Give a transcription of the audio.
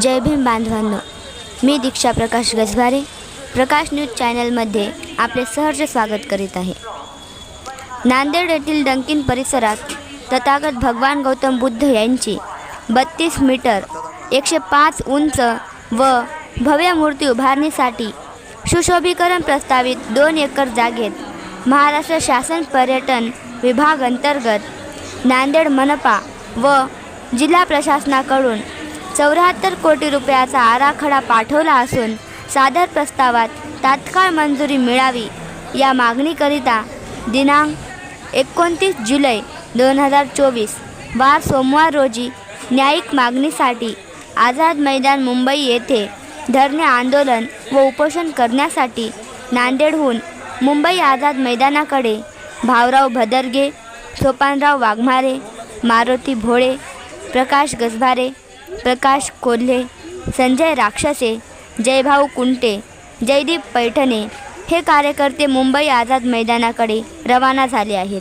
जय भीम बांधवांनो मी दीक्षा प्रकाश गजभारे प्रकाश न्यूज चॅनलमध्ये आपले सहर्ष स्वागत करीत आहे. नांदेड येथील डंकिन परिसरात तथागत भगवान गौतम बुद्ध यांची बत्तीस मीटर एकशे पाच उंच व भव्य मूर्ती उभारणीसाठी सुशोभीकरण प्रस्तावित दोन एकर जागेत महाराष्ट्र शासन पर्यटन विभाग अंतर्गत नांदेड मनपा व जिल्हा प्रशासनाकडून चौऱ्याहत्तर कोटी रुपयाचा आराखडा पाठवला असून सादर प्रस्तावात तात्काळ मंजुरी मिळावी या मागणीकरिता दिनांक एकोणतीस जुलै दोन हजार चोवीस वार सोमवार रोजी न्यायिक मागणीसाठी आझाद मैदान मुंबई येथे धरणे आंदोलन व उपोषण करण्यासाठी नांदेडहून मुंबई आझाद मैदानाकडे भावराव भदरगे सोपानराव वाघमारे मारुती भोळे प्रकाश गजभारे प्रकाश कोल्हे संजय राक्षसे जयभाऊ कुंटे जयदीप पैठणे हे कार्यकर्ते मुंबई आझाद मैदानाकडे रवाना झाले आहेत.